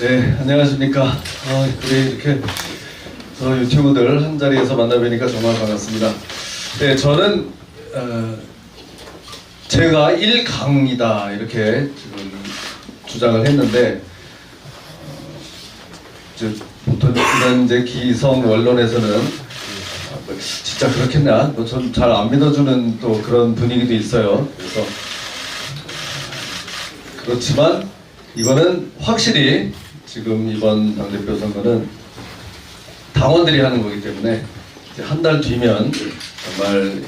네, 안녕하십니까. 아, 우리 이렇게 저 유튜브들 한 자리에서 만나 뵈니까 정말 반갑습니다. 네, 저는 어, 제가 1강이다 이렇게 지금 주장을 했는데 어, 보통 이런 이제 기성 원론에서는 아, 뭐 진짜 그렇겠나? 뭐 전 잘 안 믿어주는 또 그런 분위기도 있어요. 그래서 그렇지만 이거는 확실히 지금 이번 당대표 선거는 당원들이 하는 거기 때문에 한 달 뒤면 정말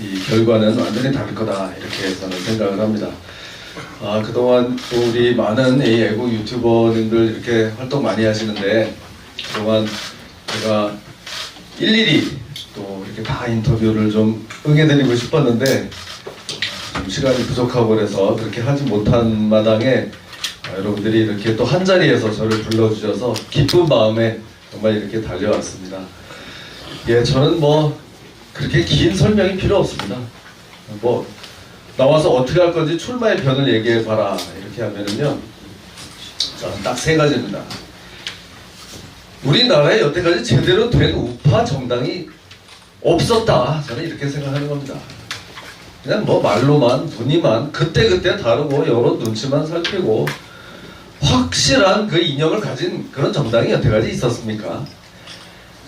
이 결과는 완전히 다를 거다 이렇게 저는 생각을 합니다. 아 그동안 또 우리 많은 이 애국 유튜버님들 이렇게 활동 많이 하시는데 그동안 제가 일일이 또 이렇게 다 인터뷰를 좀 응해드리고 싶었는데 좀 시간이 부족하고 그래서 그렇게 하지 못한 마당에 아, 여러분들이 이렇게 또 한 자리에서 저를 불러주셔서 기쁜 마음에 정말 이렇게 달려왔습니다. 예, 저는 뭐 그렇게 긴 설명이 필요 없습니다. 뭐 나와서 어떻게 할 건지 출마의 변을 얘기해 봐라 이렇게 하면은요, 딱 세 가지입니다. 우리나라에 여태까지 제대로 된 우파 정당이 없었다. 저는 이렇게 생각하는 겁니다. 그냥 뭐 말로만 분위만 그때 그때 다르고 여러 눈치만 살피고 확실한 그 이념을 가진 그런 정당이 여태까지 있었습니까?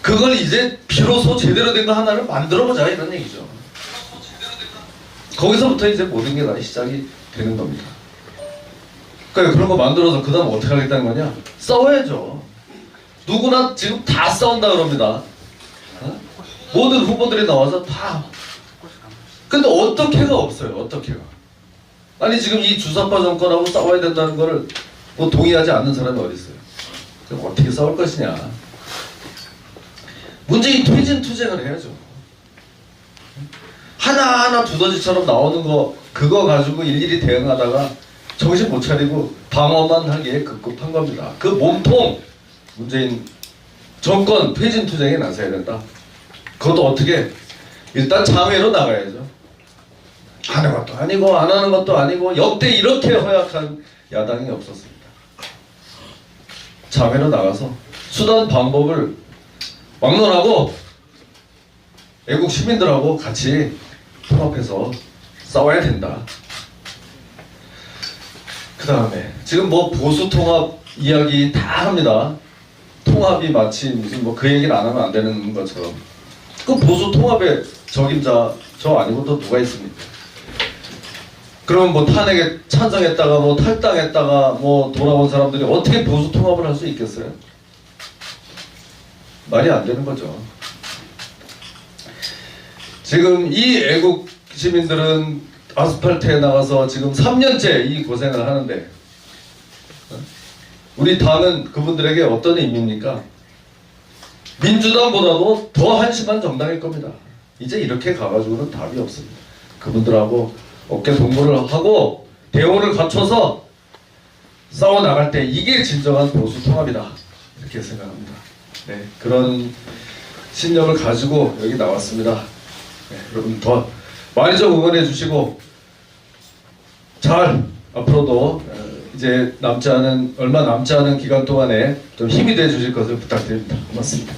그걸 이제 비로소 제대로 된 거 하나를 만들어 보자 이런 얘기죠. 거기서부터 이제 모든 게 다 시작이 되는 겁니다. 그러니까 그런 거 만들어서 그 다음 어떻게 하겠다는 거냐? 싸워야죠. 누구나 지금 다 싸운다 그럽니다. 어? 모든 후보들이 나와서 다. 근데 어떻게가 없어요. 어떻게가. 아니 지금 이 주사파 정권하고 싸워야 된다는 거를 뭐 동의하지 않는 사람이 어디 있어요? 그럼 어떻게 싸울 것이냐? 문재인 퇴진 투쟁을 해야죠. 하나하나 두더지처럼 나오는 거 그거 가지고 일일이 대응하다가 정신 못 차리고 방어만 하기에 급급한 겁니다. 그 몸통 문재인 정권 퇴진 투쟁에 나서야 된다. 그것도 어떻게? 일단 장외로 나가야죠. 하는 것도 아니고 안 하는 것도 아니고 역대 이렇게 허약한 야당이 없었습니다. 자매로 나가서 수단 방법을 막론하고 애국 시민들하고 같이 통합해서 싸워야 된다. 그 다음에 지금 뭐 보수 통합 이야기 다 합니다. 통합이 마치 무슨 뭐 그 얘기를 안 하면 안 되는 것처럼 그 보수 통합의 적임자 저 아니고 또 누가 있습니까? 그러면 뭐 탄핵에 찬성했다가 뭐 탈당했다가 뭐 돌아온 사람들이 어떻게 보수 통합을 할 수 있겠어요? 말이 안 되는 거죠. 지금 이 애국 시민들은 아스팔트에 나가서 지금 3년째 이 고생을 하는데 어? 우리 당은 그분들에게 어떤 의미입니까? 민주당보다도 더 한심한 정당일 겁니다. 이제 이렇게 가가지고는 답이 없습니다. 그분들하고 어깨 동무를 하고 대우를 갖춰서 싸워 나갈 때 이게 진정한 보수 통합이다 이렇게 생각합니다. 네, 그런 신념을 가지고 여기 나왔습니다. 네, 여러분 더 많이 좀 응원해 주시고 잘 앞으로도 어, 이제 남지 않은 얼마 남지 않은 기간 동안에 좀 힘이 돼 주실 것을 부탁드립니다. 고맙습니다.